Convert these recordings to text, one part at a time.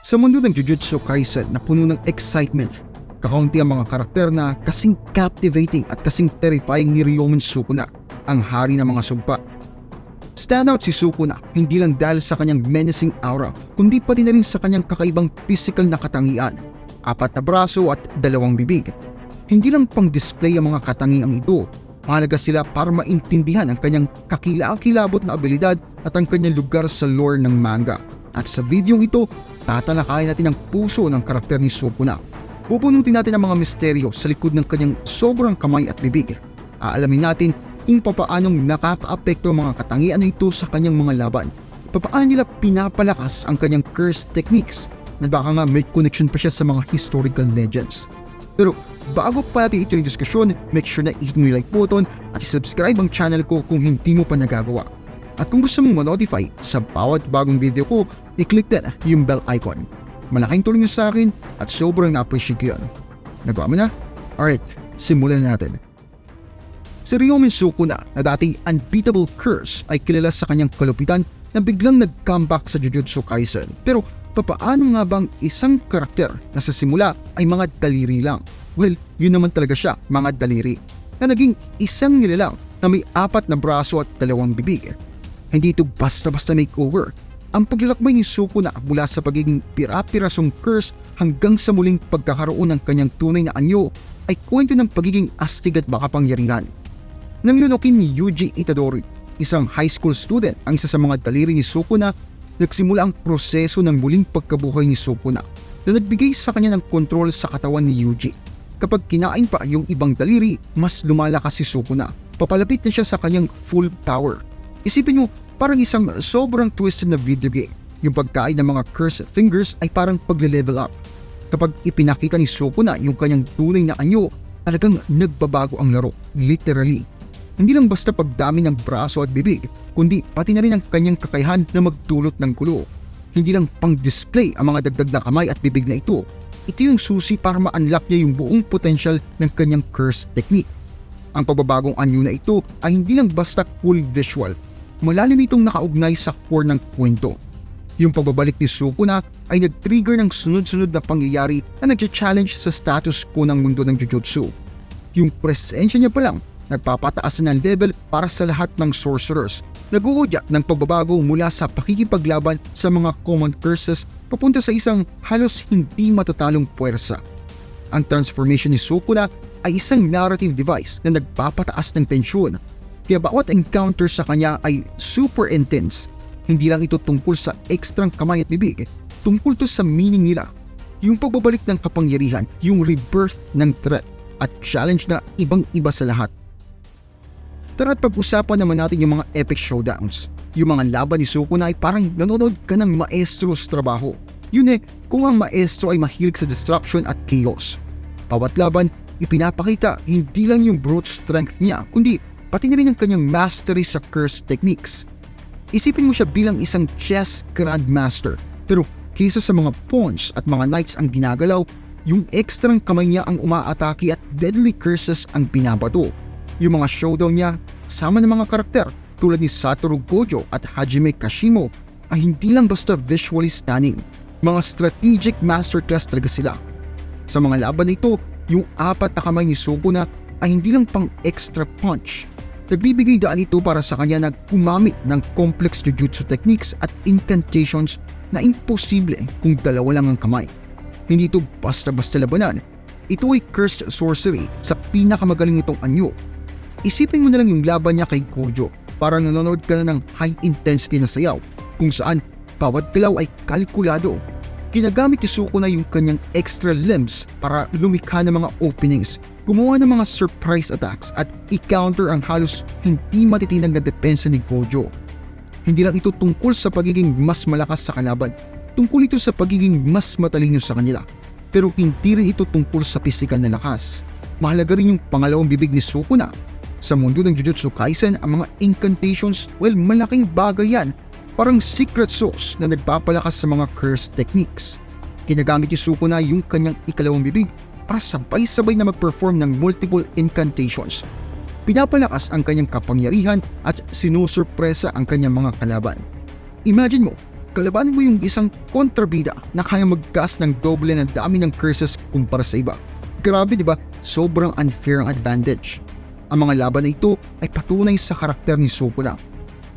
Sa mundo ng Jujutsu Kaisen na puno ng excitement, kakaunti ang mga karakter na kasing captivating at kasing terrifying ni Ryomen Sukuna, ang hari ng mga sumpa. Standout si Sukuna hindi lang dahil sa kanyang menacing aura, kundi pati na rin sa kanyang kakaibang physical na katangian, apat na braso at dalawang bibig. Hindi lang pang display ang mga katangiang ito, mahalaga sila para maintindihan ang kanyang kakilakilabot na abilidad at ang kanyang lugar sa lore ng manga. At sa video ito, tatalakayin natin ang puso ng karakter ni Sukuna. Pupunutin natin ang mga misteryo sa likod ng kanyang sobrang kamay at bibig. Aalamin natin kung papaanong nakakaapekto ang mga katangian na ito sa kanyang mga laban. Papaano nila pinapalakas ang kanyang curse techniques na baka nga may connection pa siya sa mga historical legends. Pero bago pa natin ito yung diskusyon, make sure na hit mo yung like button at subscribe ang channel ko kung hindi mo pa nagagawa. At kung gusto mong ma-notify sa bawat bagong video ko, i-click din yung bell icon. Malaking tulong yun sa akin at sobrang na-appreciate ko yun. Nagawa mo na? Alright, simulan natin. Si Ryomen Sukuna na dating unbeatable curse ay kilala sa kanyang kalupitan na biglang nag-comeback sa Jujutsu Kaisen. Pero papaano nga bang isang karakter na sa simula ay mga daliri lang? Well, yun naman talaga siya, mga daliri. Na naging isang nilalang na may apat na braso at dalawang bibig. Hindi ito basta-basta makeover. Ang paglalakbay ni Sukuna mula sa pagiging pira-pirasong curse hanggang sa muling pagkakaroon ng kanyang tunay na anyo ay kwento ng pagiging astig at makapangyarihan. Nang lunukin ni Yuji Itadori, isang high school student ang isa sa mga daliri ni Sukuna, nagsimula ang proseso ng muling pagkabuhay ni Sukuna na nagbigay sa kanya ng kontrol sa katawan ni Yuji. Kapag kinain pa yung ibang daliri, mas lumalakas si Sukuna. Papalapit na siya sa kanyang full power. Isipin mo, parang isang sobrang twisted na video game. Yung pagkain ng mga cursed fingers ay parang pagle-level up. Kapag ipinakita ni Sukuna yung kanyang tunay na anyo, talagang nagbabago ang laro, literally. Hindi lang basta pagdami ng braso at bibig, kundi pati na rin ang kanyang kakayahan na magdulot ng gulo. Hindi lang pang-display ang mga dagdag na kamay at bibig na ito. Ito yung susi para ma-unlock niya yung buong potential ng kanyang curse technique. Ang pagbabagong anyo na ito ay hindi lang basta cool visual. Malalim itong nakaugnay sa core ng kwento. Yung pagbabalik ni Sukuna ay nag-trigger ng sunod-sunod na pangyayari na nag-challenge sa status quo ng mundo ng Jujutsu. Yung presensya niya pa lang nagpapataas na ng level para sa lahat ng sorcerers. Naguudyak ng pagbabago mula sa pakikipaglaban sa mga common curses papunta sa isang halos hindi matatalong puwersa. Ang transformation ni Sukuna ay isang narrative device na nagpapataas ng tensyon. Kaya bawat encounter sa kanya ay super intense. Hindi lang ito tungkol sa ekstrang kamay at bibig, tungkol to sa meaning nila. Yung pagbabalik ng kapangyarihan, yung rebirth ng threat, at challenge na ibang-iba sa lahat. Tara at pag-usapan naman natin yung mga epic showdowns. Yung mga laban ni Sukuna ay parang nanonood ka ng maestro sa trabaho. Yun eh, kung ang maestro ay mahilig sa destruction at chaos. Bawat laban, ipinapakita hindi lang yung brute strength niya, kundi pati na rin ang kanyang mastery sa curse techniques. Isipin mo siya bilang isang chess grandmaster, pero kaysa sa mga pawns at mga knights ang ginagalaw, yung ekstrang kamay niya ang umaatake at deadly curses ang binabato. Yung mga showdown niya, sama ng mga karakter tulad ni Satoru Gojo at Hajime Kashimo ay hindi lang basta visually stunning. Mga strategic masterclass talaga sila. Sa mga laban na ito, yung apat na kamay ni Sukuna ay hindi lang pang extra punch. Nagbibigay daan ito para sa kanya na gumamit ng complex jujutsu techniques at incantations na imposible kung dalawa lang ang kamay. Hindi ito basta-basta labanan. Ito ay cursed sorcery sa pinakamagaling nitong anyo Isipin mo na lang yung laban niya kay Kojo. Parang nanonood ka na ng high intensity na sayaw kung saan bawat galaw ay kalkulado. Ginagamit ni Suko na yung kanyang extra limbs para lumikha ng mga openings, gumawa ng mga surprise attacks at i-counter ang halos hindi matitinag na depensa ni Gojo. Hindi lang ito tungkol sa pagiging mas malakas sa kalaban, tungkol ito sa pagiging mas matalino sa kanila. Pero hindi rin ito tungkol sa pisikal na lakas. Mahalaga rin yung pangalawang bibig ni Sukuna sa mundo ng Jujutsu Kaisen, ang mga incantations, well, malaking bagay yan. Parang secret sauce na nagpapalakas sa mga curse techniques. Ginagamit ni Sukuna yung kanyang ikalawang bibig para sabay-sabay na mag-perform ng multiple incantations. Pinapalakas ang kanyang kapangyarihan at sinusurpresa ang kanyang mga kalaban. Imagine mo, kalabanin mo yung isang kontrabida na kaya mag-cast ng doble ng dami ng curses kumpara sa iba. Grabe di ba? Sobrang unfair ang advantage. Ang mga laban na ito ay patunay sa karakter ni Sukuna.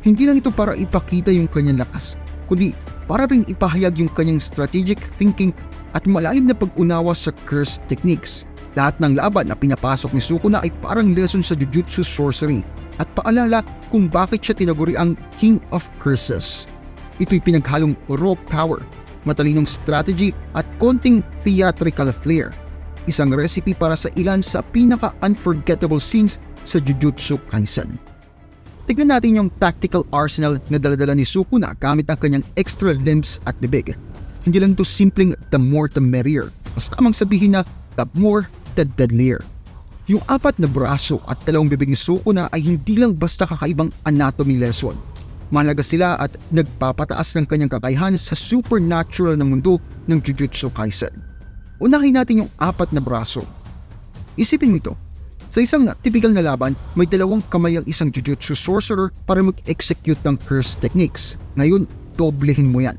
Hindi lang ito para ipakita yung kanyang lakas, kundi para rin ipahayag yung kanyang strategic thinking at malalim na pag-unawa sa curse techniques. Lahat ng laban na pinapasok ni Sukuna ay parang lesson sa Jujutsu Sorcery at paalala kung bakit siya tinaguri ang King of Curses. Ito'y pinaghalong raw power, matalinong strategy at konting theatrical flair. Isang recipe para sa ilan sa pinaka-unforgettable scenes sa Jujutsu Kaisen. Tignan natin yung tactical arsenal na daladala ni Sukuna gamit ang kanyang extra limbs at bibig. Hindi lang ito simpleng the more the merrier. Mas tamang sabihin na the more the deadlier. Yung apat na braso at dalawang bibig ni Sukuna ay hindi lang basta kakaibang anatomy lesson. Malaga sila at nagpapataas ng kanyang kakayahan sa supernatural na mundo ng Jujutsu Kaisen. Unahin natin yung apat na braso. Isipin mo sa isang typical na laban, may dalawang kamay ang isang Jujutsu sorcerer para mag-execute ng curse techniques. Ngayon, doblehin mo yan.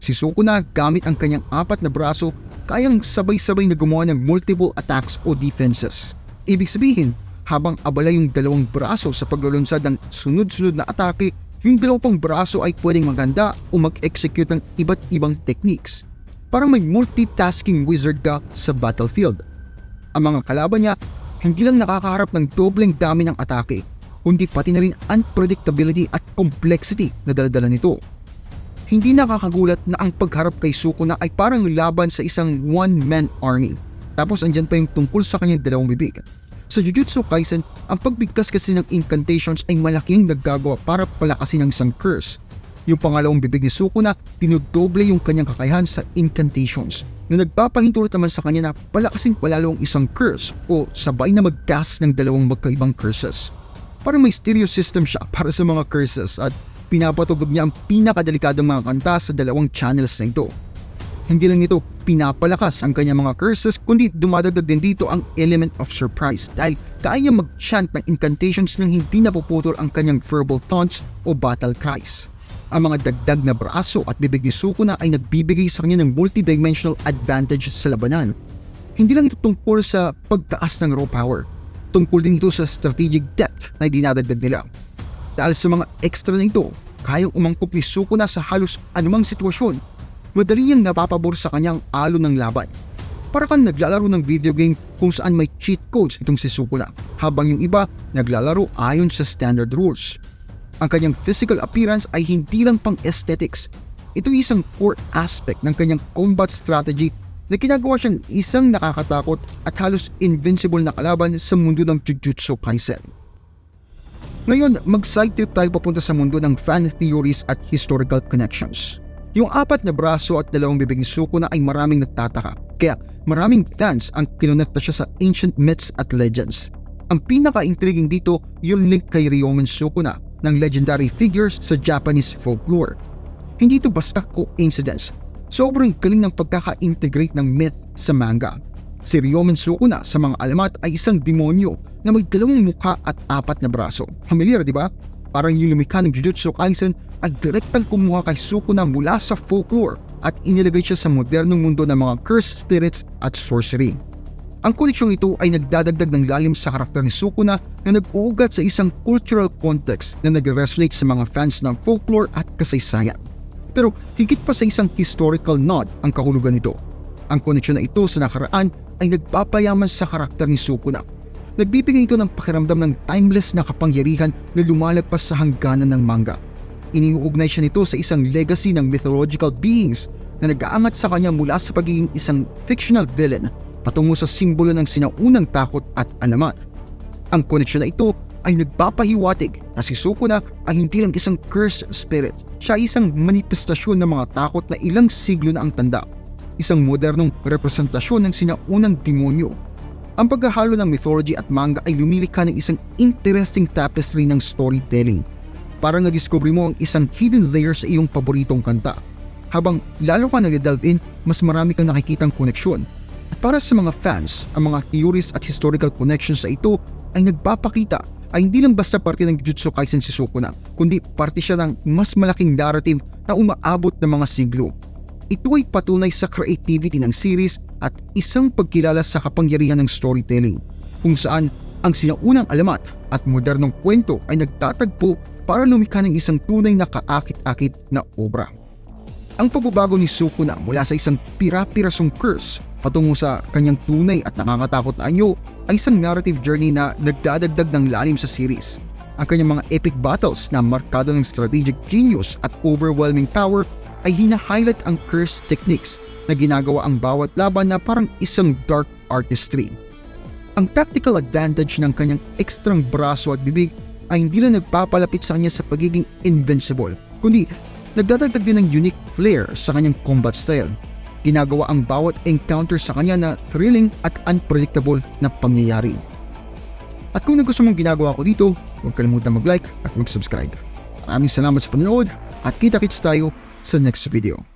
Si Sukuna gamit ang kanyang apat na braso, kayang sabay-sabay na gumawa ng multiple attacks o defenses. Ibig sabihin, habang abala yung dalawang braso sa paglulunsad ng sunod-sunod na atake, yung dalawang braso ay pwedeng maganda o mag-execute ng iba't ibang techniques. Parang may multitasking wizard ka sa battlefield. Ang mga kalaban niya hindi lang nakakaharap ng dobleng dami ng atake, kundi pati na rin unpredictability at complexity na daladala nito. Hindi nakakagulat na ang pagharap kay Sukuna ay parang laban sa isang one-man army. Tapos andyan pa yung tungkol sa kanyang dalawang bibig. Sa Jujutsu Kaisen, ang pagbigkas kasi ng incantations ay malaking naggagawa para palakasin ang isang curse. Yung pangalawang bibig ni Sukuna, tinudoble yung kanyang kakayahan sa incantations na nagpapahintulot naman sa kanya na palakasin palalo ang isang curse o sabay na mag-cast ng dalawang magkaibang curses. Parang may stereo system siya para sa mga curses at pinapatugod niya ang pinakadelikadong mga kanta sa dalawang channels na ito. Hindi lang nito pinapalakas ang kanyang mga curses kundi dumadagdag din dito ang element of surprise dahil kaya mag-chant ng incantations nang hindi napuputol ang kanyang verbal taunts o battle cries. Ang mga dagdag na braso at bibig ni Sukuna ay nagbibigay sa kanya ng multidimensional advantage sa labanan. Hindi lang ito tungkol sa pagtaas ng raw power, tungkol din ito sa strategic depth na dinadagdag nila. Dahil sa mga extra na ito, kayang umangkop ni Sukuna sa halos anumang sitwasyon. Madali niyang napapabor sa kanyang alo ng laban. Para kang naglalaro ng video game kung saan may cheat codes itong si Sukuna, habang yung iba naglalaro ayon sa standard rules. Ang kanyang physical appearance ay hindi lang pang aesthetics. Ito ay isang core aspect ng kanyang combat strategy na ginagawa siyang isang nakakatakot at halos invincible na kalaban sa mundo ng Jujutsu Kaisen. Ngayon, mag-side trip tayo papunta sa mundo ng fan theories at historical connections. Yung apat na braso at dalawang bibig ni Sukuna ay maraming nagtataka, kaya maraming fans ang kinonekta siya sa ancient myths at legends. Ang pinaka-intriguing dito, yung link kay Ryomen Sukuna ng legendary figures sa Japanese folklore. Hindi ito basta coincidence. Sobrang galing ng pagkaka-integrate ng myth sa manga. Si Ryomen Sukuna sa mga alamat ay isang demonyo na may dalawang mukha at apat na braso. Familiar, di ba? Parang yung lumikha ng Jujutsu Kaisen ay direktang kumuha kay Sukuna mula sa folklore at inilagay siya sa modernong mundo ng mga cursed spirits at sorcery. Ang koneksyong ito ay nagdadagdag ng lalim sa karakter ni Sukuna na nag-uugat sa isang cultural context na nag-resonate sa mga fans ng folklore at kasaysayan. Pero higit pa sa isang historical nod ang kahulugan nito. Ang koneksyon na ito sa nakaraan ay nagpapayaman sa karakter ni Sukuna. Nagbibigay ito ng pakiramdam ng timeless na kapangyarihan na lumalagpas sa hangganan ng manga. Iniuugnay siya nito sa isang legacy ng mythological beings na nag-aangat sa kanya mula sa pagiging isang fictional villain patungo sa simbolo ng sinaunang takot at alamat. Ang koneksyon na ito ay nagpapahiwatig na si Sukuna ay hindi lang isang cursed spirit. Siya ay isang manifestasyon ng mga takot na ilang siglo na ang tanda. Isang modernong representasyon ng sinaunang demonyo. Ang paghahalo ng mythology at manga ay lumilikha ng isang interesting tapestry ng storytelling. Parang na-discover mo ang isang hidden layer sa iyong paboritong kanta. Habang lalo ka nag-delve in, mas marami kang nakikitang koneksyon. At para sa mga fans, ang mga theories at historical connections sa ito ay nagpapakita ay hindi lang basta parte ng Jujutsu Kaisen si Sukuna, kundi parte siya ng mas malaking narrative na umaabot ng mga siglo. Ito ay patunay sa creativity ng series at isang pagkilala sa kapangyarihan ng storytelling, kung saan ang sinaunang alamat at modernong kwento ay nagtatagpo para lumikha ng isang tunay na kaakit-akit na obra. Ang pagbabago ni Sukuna mula sa isang pira-pirasong curse patungo sa kanyang tunay at nakakatakot na anyo ay isang narrative journey na nagdadagdag ng lalim sa series. Ang kanyang mga epic battles na markado ng strategic genius at overwhelming power ay hina-highlight ang curse techniques na ginagawa ang bawat laban na parang isang dark artistry. Ang tactical advantage ng kanyang ekstrang braso at bibig ay hindi lang nagpapalapit sa kanya sa pagiging invincible, kundi nagdadagdag din ng unique flair sa kanyang combat style. Ginagawa ang bawat encounter sa kanya na thrilling at unpredictable na pangyayari. At kung nagustuhan mong ginagawa ko dito, huwag kalimutan mag-like at mag-subscribe. Maraming salamat sa panonood at kita-kits tayo sa next video.